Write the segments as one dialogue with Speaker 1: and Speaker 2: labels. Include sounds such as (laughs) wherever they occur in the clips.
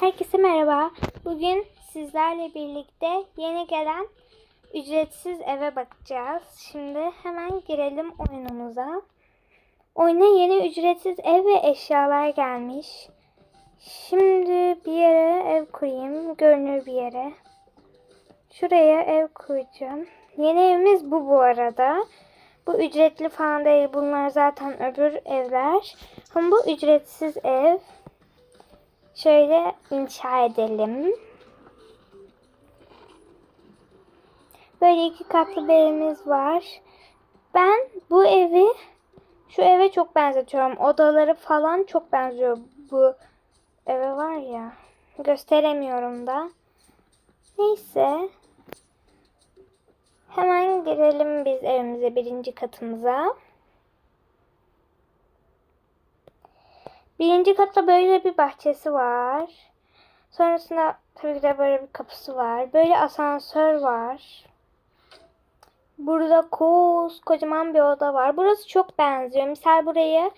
Speaker 1: Herkese merhaba. Bugün sizlerle birlikte yeni gelen ücretsiz eve bakacağız. Şimdi hemen girelim oyunumuza. Oyuna yeni ücretsiz ev ve eşyalar gelmiş. Şimdi bir yere ev kurayım. Görünür bir yere. Şuraya ev kuracağım. Yeni evimiz bu bu arada. Bu ücretli falan değil. Bunlar zaten öbür evler. Ama bu ücretsiz ev. Şöyle inşa edelim. Böyle iki katlı bir evimiz var. Ben bu evi şu eve çok benzetiyorum. Odaları falan çok benziyor bu eve var ya. Gösteremiyorum da. Neyse. Hemen girelim biz evimize birinci katımıza. Birinci katta böyle bir bahçesi var. Sonrasında tabii ki de böyle bir kapısı var. Böyle asansör var. Burada kocaman bir oda var. Burası çok benziyor. Misal burayı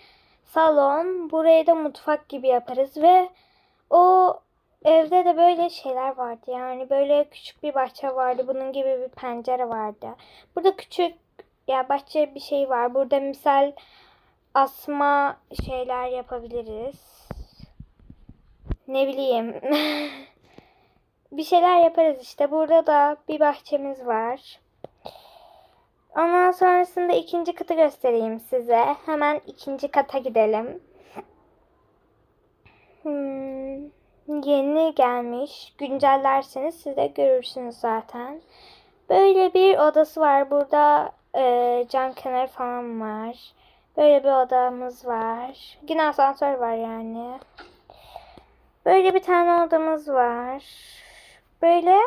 Speaker 1: salon, burayı da mutfak gibi yaparız ve o evde de böyle şeyler vardı. Yani böyle küçük bir bahçe vardı. Bunun gibi bir pencere vardı. Burada küçük ya bahçe bir şey var. Burada misal asma şeyler yapabiliriz. Ne bileyim. (laughs) bir şeyler yaparız işte. Burada da bir bahçemiz var. Ondan sonrasında ikinci katı göstereyim size. Hemen ikinci kata gidelim. Hmm, yeni gelmiş. Güncellerseniz siz de görürsünüz zaten. Böyle bir odası var. Burada e, cam kenarı falan var. Böyle bir odamız var. Yine asansör var yani. Böyle bir tane odamız var. Böyle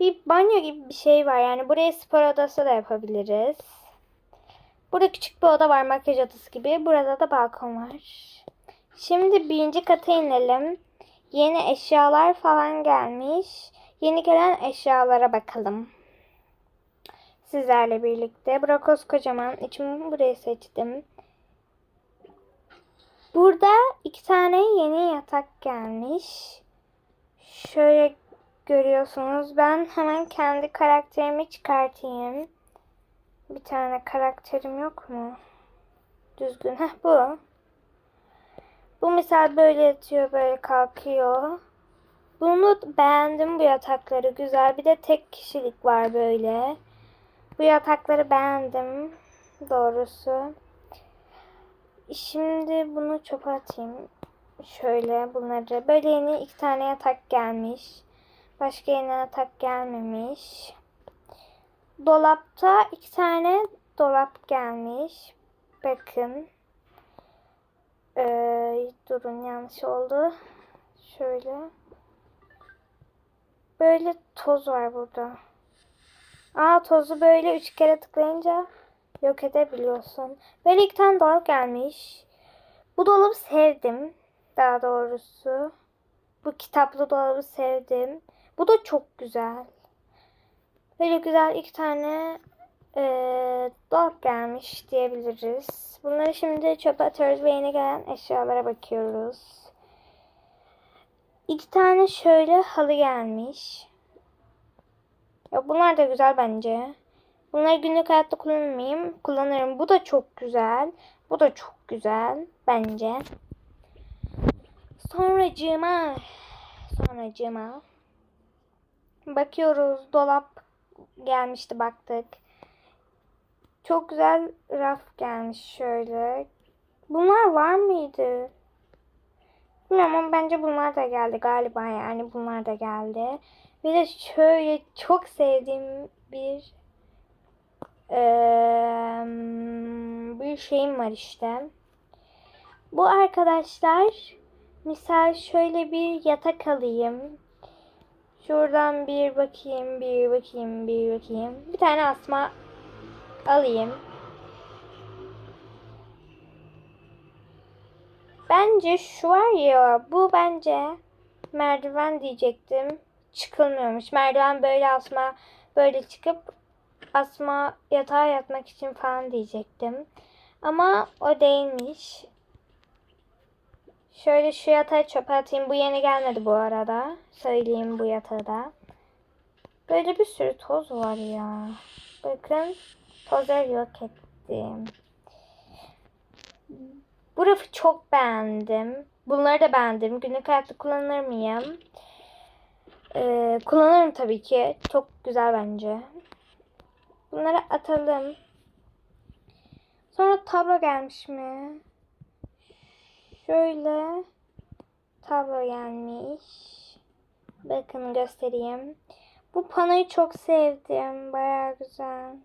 Speaker 1: bir banyo gibi bir şey var. Yani buraya spor odası da yapabiliriz. Burada küçük bir oda var makyaj odası gibi. Burada da balkon var. Şimdi birinci kata inelim. Yeni eşyalar falan gelmiş. Yeni gelen eşyalara bakalım sizlerle birlikte. Brakos kocaman. İçimi buraya seçtim. Burada iki tane yeni yatak gelmiş. Şöyle görüyorsunuz. Ben hemen kendi karakterimi çıkartayım. Bir tane karakterim yok mu? Düzgün. Heh bu. Bu misal böyle yatıyor, böyle kalkıyor. Bunu beğendim bu yatakları. Güzel. Bir de tek kişilik var böyle. Bu yatakları beğendim. Doğrusu. Şimdi bunu çöpe atayım. Şöyle bunları. Böyle yeni iki tane yatak gelmiş. Başka yeni yatak gelmemiş. Dolapta iki tane dolap gelmiş. Bakın. Ee, durun yanlış oldu. Şöyle. Böyle toz var burada. Aa tozu böyle üç kere tıklayınca yok edebiliyorsun. Böyle iki tane dolap gelmiş. Bu dolabı sevdim. Daha doğrusu. Bu kitaplı dolabı sevdim. Bu da çok güzel. Böyle güzel iki tane e, dolap gelmiş diyebiliriz. Bunları şimdi çöpe atıyoruz ve yeni gelen eşyalara bakıyoruz. İki tane şöyle halı gelmiş. Ya bunlar da güzel bence. Bunları günlük hayatta kullanmayayım. Kullanırım. Bu da çok güzel. Bu da çok güzel bence. Sonracığıma sonracığıma bakıyoruz. Dolap gelmişti baktık. Çok güzel raf gelmiş şöyle. Bunlar var mıydı? Bilmiyorum ama bence bunlar da geldi galiba yani bunlar da geldi. Bir de şöyle çok sevdiğim bir ee, bir şeyim var işte. Bu arkadaşlar misal şöyle bir yatak alayım. Şuradan bir bakayım, bir bakayım, bir bakayım. Bir tane asma alayım. Bence şu var ya, bu bence merdiven diyecektim çıkılmıyormuş. Merdiven böyle asma böyle çıkıp asma yatağa yatmak için falan diyecektim. Ama o değilmiş. Şöyle şu yatağı çöpe atayım. Bu yeni gelmedi bu arada. Söyleyeyim bu yatağı da. Böyle bir sürü toz var ya. Bakın tozları yok ettim. Bu rafı çok beğendim. Bunları da beğendim. Günlük hayatta kullanır mıyım? Ee, kullanırım tabii ki. Çok güzel bence. Bunları atalım. Sonra tablo gelmiş mi? Şöyle tablo gelmiş. Bakın göstereyim. Bu panoyu çok sevdim. Baya güzel.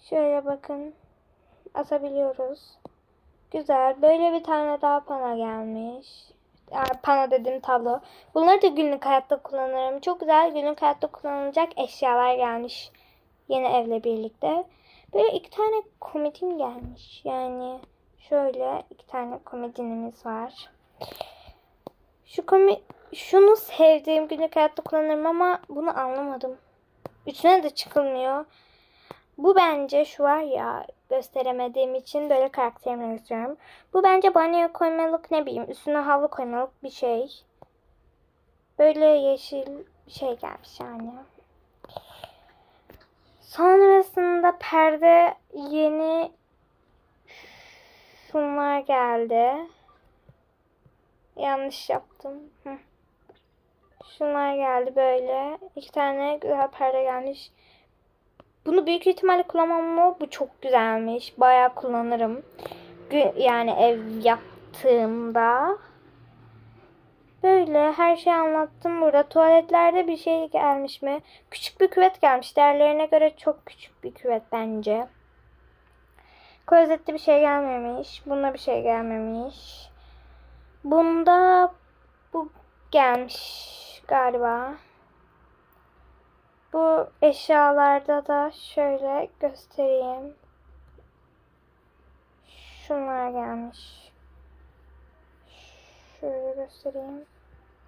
Speaker 1: Şöyle bakın. Asabiliyoruz. Güzel. Böyle bir tane daha pano gelmiş. Yani pano dedim tablo. Bunları da günlük hayatta kullanırım. Çok güzel günlük hayatta kullanılacak eşyalar gelmiş. Yeni evle birlikte. Böyle iki tane komodin gelmiş. Yani şöyle iki tane komodinimiz var. Şu komi şunu sevdiğim günlük hayatta kullanırım ama bunu anlamadım. Üstüne de çıkılmıyor. Bu bence şu var ya gösteremediğim için böyle karakterimi gösteriyorum. Bu bence banyoya koymalık ne bileyim üstüne havlu koymalık bir şey. Böyle yeşil bir şey gelmiş yani. Sonrasında perde yeni şunlar geldi. Yanlış yaptım. Şunlar geldi böyle. İki tane güzel perde gelmiş. Bunu büyük ihtimalle kullanmam bu çok güzelmiş. Bayağı kullanırım. Yani ev yaptığımda. Böyle her şeyi anlattım burada. Tuvaletlerde bir şey gelmiş mi? Küçük bir küvet gelmiş. Değerlerine göre çok küçük bir küvet bence. Klozette bir şey gelmemiş. Bunda bir şey gelmemiş. Bunda bu gelmiş galiba. Bu eşyalarda da şöyle göstereyim. Şunlar gelmiş. Şöyle göstereyim.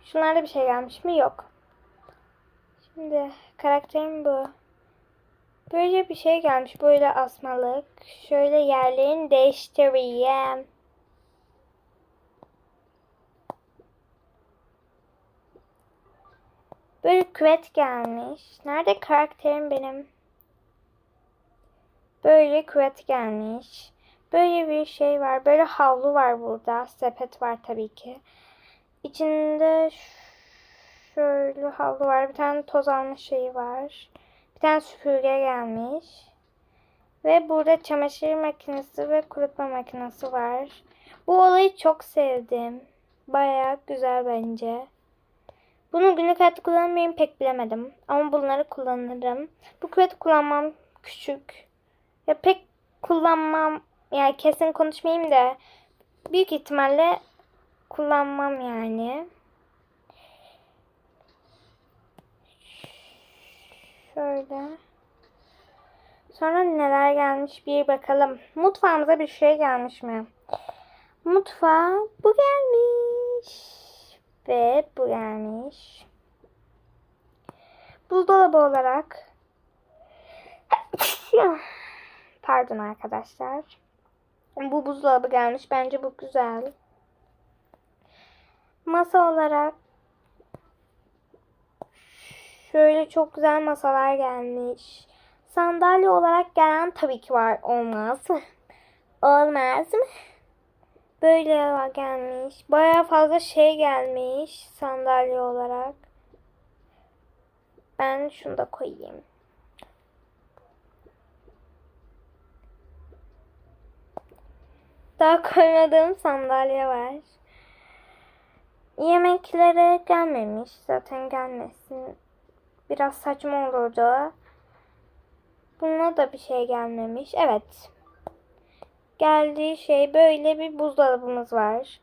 Speaker 1: Şunlarda bir şey gelmiş mi? Yok. Şimdi karakterim bu. Böyle bir şey gelmiş. Böyle asmalık. Şöyle yerlerini değiştireyim. Böyle küvet gelmiş. Nerede karakterim benim? Böyle küvet gelmiş. Böyle bir şey var. Böyle havlu var burada. Sepet var tabii ki. İçinde şöyle havlu var. Bir tane toz almış şeyi var. Bir tane süpürge gelmiş. Ve burada çamaşır makinesi ve kurutma makinesi var. Bu olayı çok sevdim. Bayağı güzel bence. Bunu günlük hayatta kullanır mıyım pek bilemedim. Ama bunları kullanırım. Bu küveti kullanmam küçük. Ya pek kullanmam. Yani kesin konuşmayayım da büyük ihtimalle kullanmam yani. Şöyle. Sonra neler gelmiş bir bakalım. Mutfağımıza bir şey gelmiş mi? Mutfağa bu gelmiş. Ve bu gelmiş. Buzdolabı olarak (laughs) Pardon arkadaşlar. Bu buzdolabı gelmiş. Bence bu güzel. Masa olarak şöyle çok güzel masalar gelmiş. Sandalye olarak gelen tabii ki var. Olmaz? (laughs) Olmaz mı? (laughs) Böyle gelmiş. Baya fazla şey gelmiş sandalye olarak. Ben şunu da koyayım. Daha koymadığım sandalye var. Yemeklere gelmemiş. Zaten gelmesin. Biraz saçma olurdu. Buna da bir şey gelmemiş. Evet. Geldiği şey böyle bir buzdolabımız var.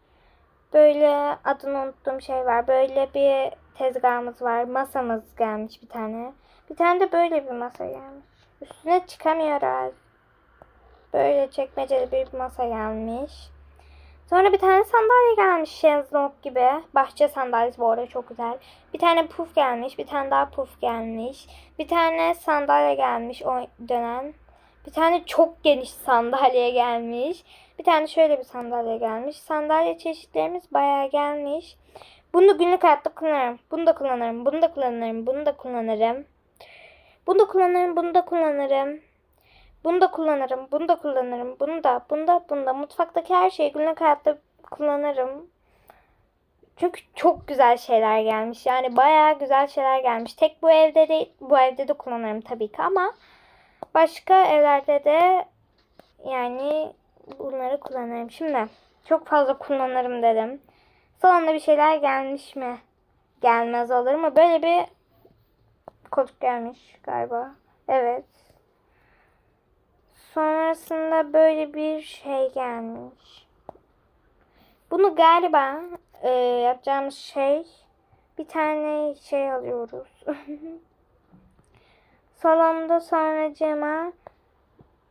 Speaker 1: Böyle adını unuttuğum şey var. Böyle bir tezgahımız var. Masamız gelmiş bir tane. Bir tane de böyle bir masa gelmiş. Üstüne çıkamıyoruz. Böyle çekmeceli bir masa gelmiş. Sonra bir tane sandalye gelmiş şezlong gibi. Bahçe sandalyesi bu arada çok güzel. Bir tane puf gelmiş. Bir tane daha puf gelmiş. Bir tane sandalye gelmiş o dönem. Bir tane çok geniş sandalye gelmiş. Bir tane şöyle bir sandalye gelmiş. Sandalye çeşitlerimiz bayağı gelmiş. Bunu günlük hayatta kullanırım. Bunu da kullanırım. Bunu da kullanırım. Bunu da kullanırım. Bunu da kullanırım. Bunu da kullanırım. Bunu da kullanırım. Bunu da kullanırım. Bunu da, bunu da, bunu da. Mutfaktaki her şeyi günlük hayatta kullanırım. Çünkü çok güzel şeyler gelmiş. Yani bayağı güzel şeyler gelmiş. Tek bu evde değil, bu evde de kullanırım tabii ki ama başka evlerde de yani bunları kullanırım. Şimdi çok fazla kullanırım dedim. Salonda bir şeyler gelmiş mi? Gelmez olur mu? Böyle bir koltuk gelmiş galiba. Evet. Sonrasında böyle bir şey gelmiş. Bunu galiba e, yapacağımız şey bir tane şey alıyoruz. (laughs) Salonda sonracığıma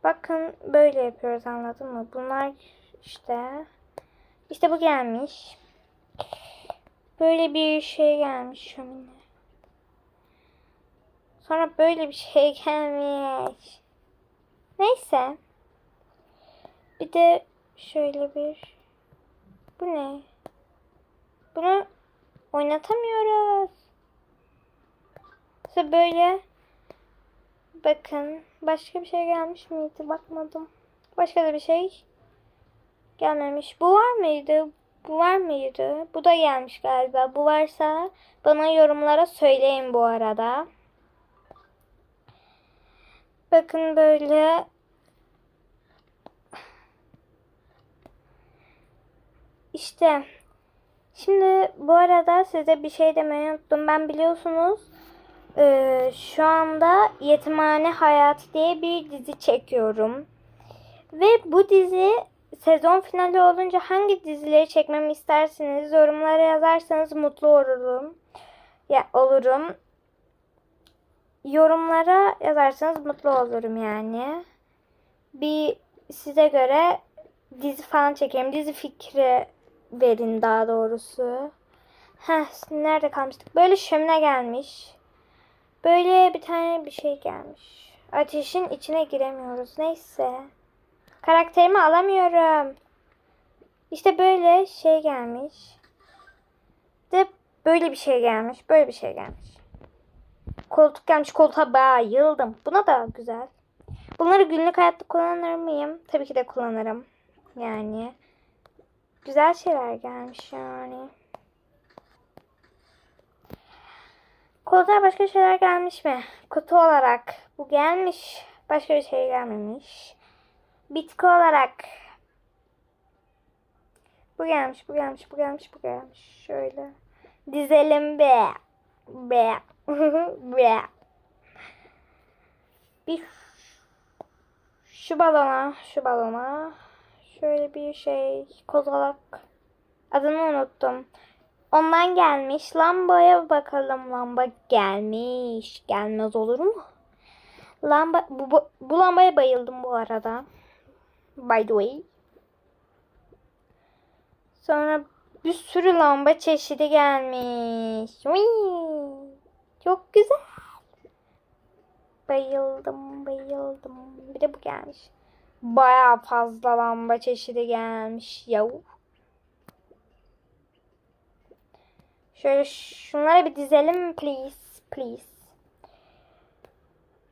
Speaker 1: bakın böyle yapıyoruz anladın mı? Bunlar işte işte bu gelmiş. Böyle bir şey gelmiş şömine. Sonra böyle bir şey (laughs) gelmiş. Neyse. Bir de şöyle bir bu ne? Bunu oynatamıyoruz. İşte böyle bakın başka bir şey gelmiş miydi bakmadım. Başka da bir şey gelmemiş. Bu var mıydı? Bu var mıydı? Bu da gelmiş galiba. Bu varsa bana yorumlara söyleyin bu arada. Bakın böyle İşte şimdi bu arada size bir şey demeyi unuttum. Ben biliyorsunuz e, şu anda Yetimhane Hayatı diye bir dizi çekiyorum. Ve bu dizi sezon finali olunca hangi dizileri çekmemi isterseniz yorumlara yazarsanız mutlu olurum. Ya olurum. Yorumlara yazarsanız mutlu olurum yani. Bir size göre dizi falan çekerim. Dizi fikri verin daha doğrusu. Heh, nerede kalmıştık? Böyle şömine gelmiş. Böyle bir tane bir şey gelmiş. Ateşin içine giremiyoruz. Neyse. Karakterimi alamıyorum. İşte böyle şey gelmiş. De böyle bir şey gelmiş. Böyle bir şey gelmiş. Koltuk gelmiş. Koltuğa bayıldım. Buna da güzel. Bunları günlük hayatta kullanır mıyım? Tabii ki de kullanırım. Yani. Güzel şeyler gelmiş yani. Koltuğa başka şeyler gelmiş mi? Kutu olarak bu gelmiş. Başka bir şey gelmemiş. Bitki olarak bu gelmiş, bu gelmiş, bu gelmiş, bu gelmiş. Şöyle dizelim be. Be. (laughs) be. Bir şu balona, şu balona şöyle bir şey kozalak adını unuttum. Ondan gelmiş. Lambaya bakalım. Lamba gelmiş. Gelmez olur mu? Lamba bu, bu, bu lambaya bayıldım bu arada. By the way. Sonra bir sürü lamba çeşidi gelmiş. Whee! Çok güzel. Bayıldım, bayıldım. Bir de bu gelmiş. Baya fazla lamba çeşidi gelmiş. Yahu. Şöyle şunlara bir dizelim please. Please.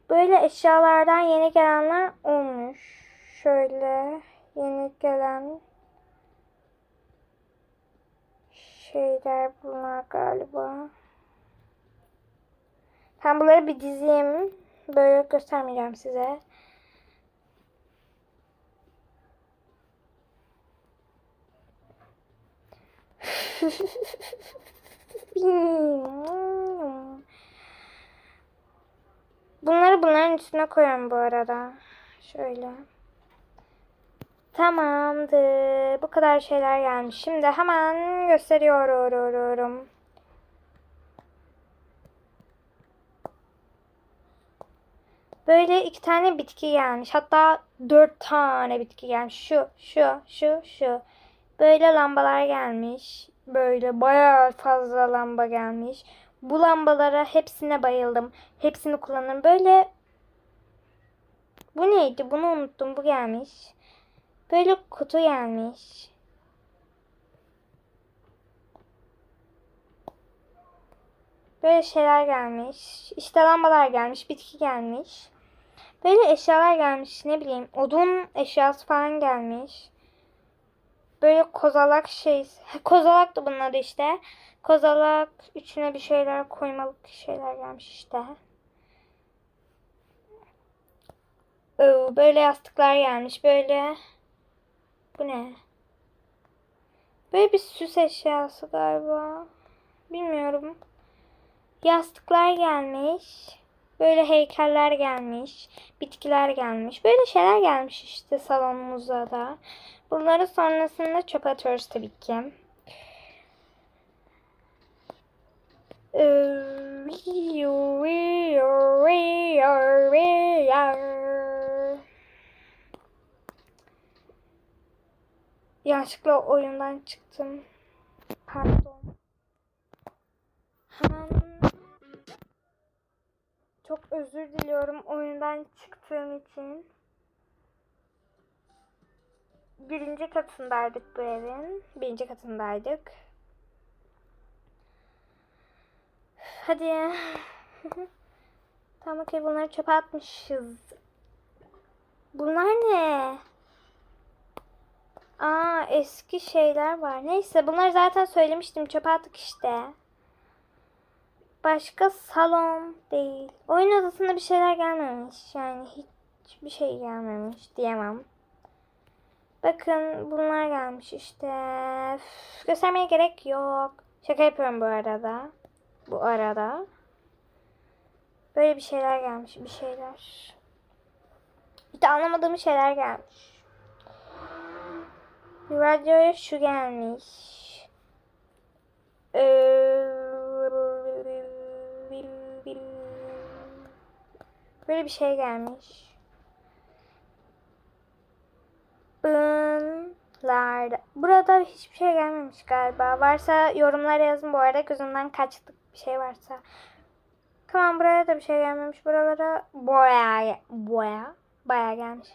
Speaker 1: Böyle eşyalardan yeni gelenler olmuş. Şöyle yeni gelen şeyler bunlar galiba. Ben bunları bir dizeyim. Böyle göstermeyeceğim size. (laughs) Bunları bunların üstüne koyuyorum bu arada. Şöyle. Tamamdır. Bu kadar şeyler gelmiş. Şimdi hemen gösteriyorum. Böyle iki tane bitki gelmiş. Hatta dört tane bitki gelmiş. Şu, şu, şu, şu. Böyle lambalar gelmiş. Böyle bayağı fazla lamba gelmiş. Bu lambalara hepsine bayıldım. Hepsini kullanırım. Böyle Bu neydi? Bunu unuttum. Bu gelmiş. Böyle kutu gelmiş. Böyle şeyler gelmiş. İşte lambalar gelmiş. Bitki gelmiş. Böyle eşyalar gelmiş. Ne bileyim. Odun eşyası falan gelmiş. Böyle kozalak şey. (laughs) Kozalak da bunun adı işte. Kozalak içine bir şeyler koymalık şeyler gelmiş işte. Böyle yastıklar gelmiş. Böyle bu ne? Böyle bir süs eşyası galiba. Bilmiyorum. Yastıklar gelmiş. Böyle heykeller gelmiş. Bitkiler gelmiş. Böyle şeyler gelmiş işte salonumuza da. Bunları sonrasında çöpe atıyoruz tabii ki. Yanlışlıkla oyundan çıktım. Pardon. Hemen çok özür diliyorum oyundan çıktığım için. Birinci katındaydık bu evin. Birinci katındaydık. Hadi (laughs) tamam okey bunları çöpe atmışız. Bunlar ne? Aa eski şeyler var. Neyse bunları zaten söylemiştim. Çöpe attık işte. Başka salon değil. Oyun odasında bir şeyler gelmemiş. Yani hiçbir şey gelmemiş diyemem. Bakın bunlar gelmiş işte. Üf, göstermeye gerek yok. Şaka yapıyorum bu arada. Bu arada. Böyle bir şeyler gelmiş. Bir şeyler. İşte anlamadığım şeyler gelmiş. Radyoya şu gelmiş. Böyle bir şey gelmiş. Burada hiçbir şey gelmemiş galiba. Varsa yorumlara yazın bu arada. Gözümden kaçtık bir şey varsa. Tamam buraya da bir şey gelmemiş. Buralara boya boya baya gelmiş.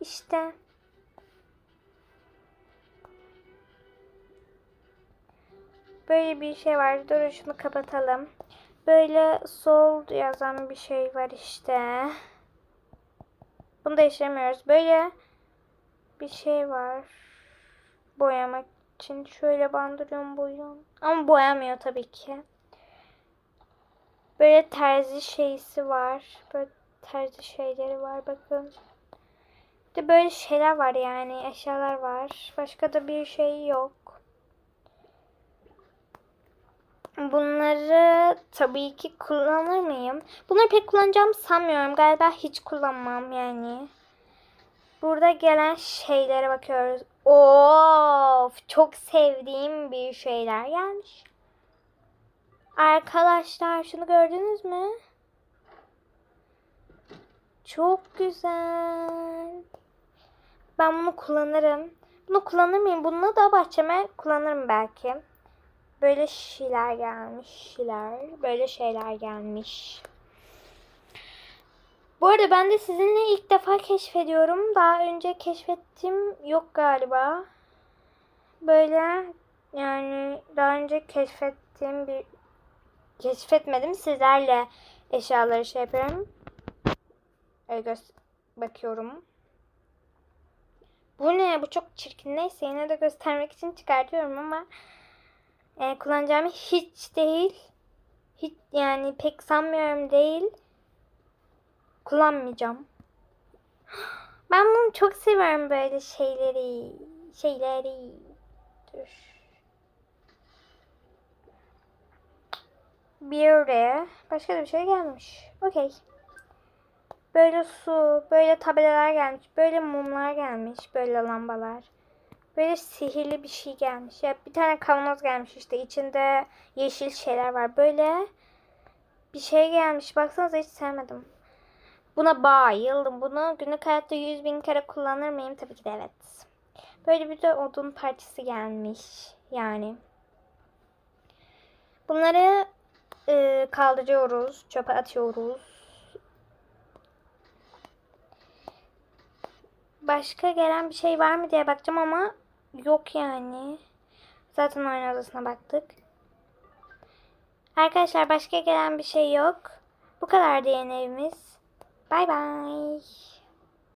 Speaker 1: İşte. Böyle bir şey var. Dur şunu kapatalım. Böyle sol yazan bir şey var işte. Bunu değiştiremiyoruz. Böyle bir şey var. Boyamak için. Şöyle bandırıyorum boyuyorum. Ama boyamıyor tabii ki. Böyle terzi şeysi var. Böyle terzi şeyleri var bakın. De böyle şeyler var yani. Eşyalar var. Başka da bir şey yok. Bunları tabii ki kullanır mıyım? Bunları pek kullanacağımı sanmıyorum. Galiba hiç kullanmam yani. Burada gelen şeylere bakıyoruz. Of, çok sevdiğim bir şeyler gelmiş. Arkadaşlar şunu gördünüz mü? Çok güzel. Ben bunu kullanırım. Bunu kullanır mıyım? Bunu da bahçeme kullanırım belki. Böyle şeyler gelmiş. Şeyler. Böyle şeyler gelmiş. Bu arada ben de sizinle ilk defa keşfediyorum. Daha önce keşfettiğim yok galiba. Böyle yani daha önce keşfettiğim bir keşfetmedim. Sizlerle eşyaları şey yapıyorum. Öyle bakıyorum. Bu ne? Bu çok çirkin. Neyse yine de göstermek için çıkartıyorum ama e, kullanacağım hiç değil. Hiç yani pek sanmıyorum değil. Kullanmayacağım. Ben bunu çok seviyorum böyle şeyleri. Şeyleri. Dur. Bir de başka da bir şey gelmiş. Okey. Böyle su, böyle tabelalar gelmiş, böyle mumlar gelmiş, böyle lambalar. Böyle sihirli bir şey gelmiş. Ya bir tane kavanoz gelmiş işte içinde yeşil şeyler var. Böyle bir şey gelmiş. Baksanıza hiç sevmedim. Buna bayıldım. Bunu günlük hayatta yüz bin kere kullanır mıyım? Tabii ki de evet. Böyle bir de odun parçası gelmiş. Yani. Bunları e, kaldırıyoruz. Çöpe atıyoruz. başka gelen bir şey var mı diye bakacağım ama yok yani. Zaten oyun odasına baktık. Arkadaşlar başka gelen bir şey yok. Bu kadar yeni evimiz. Bye bye.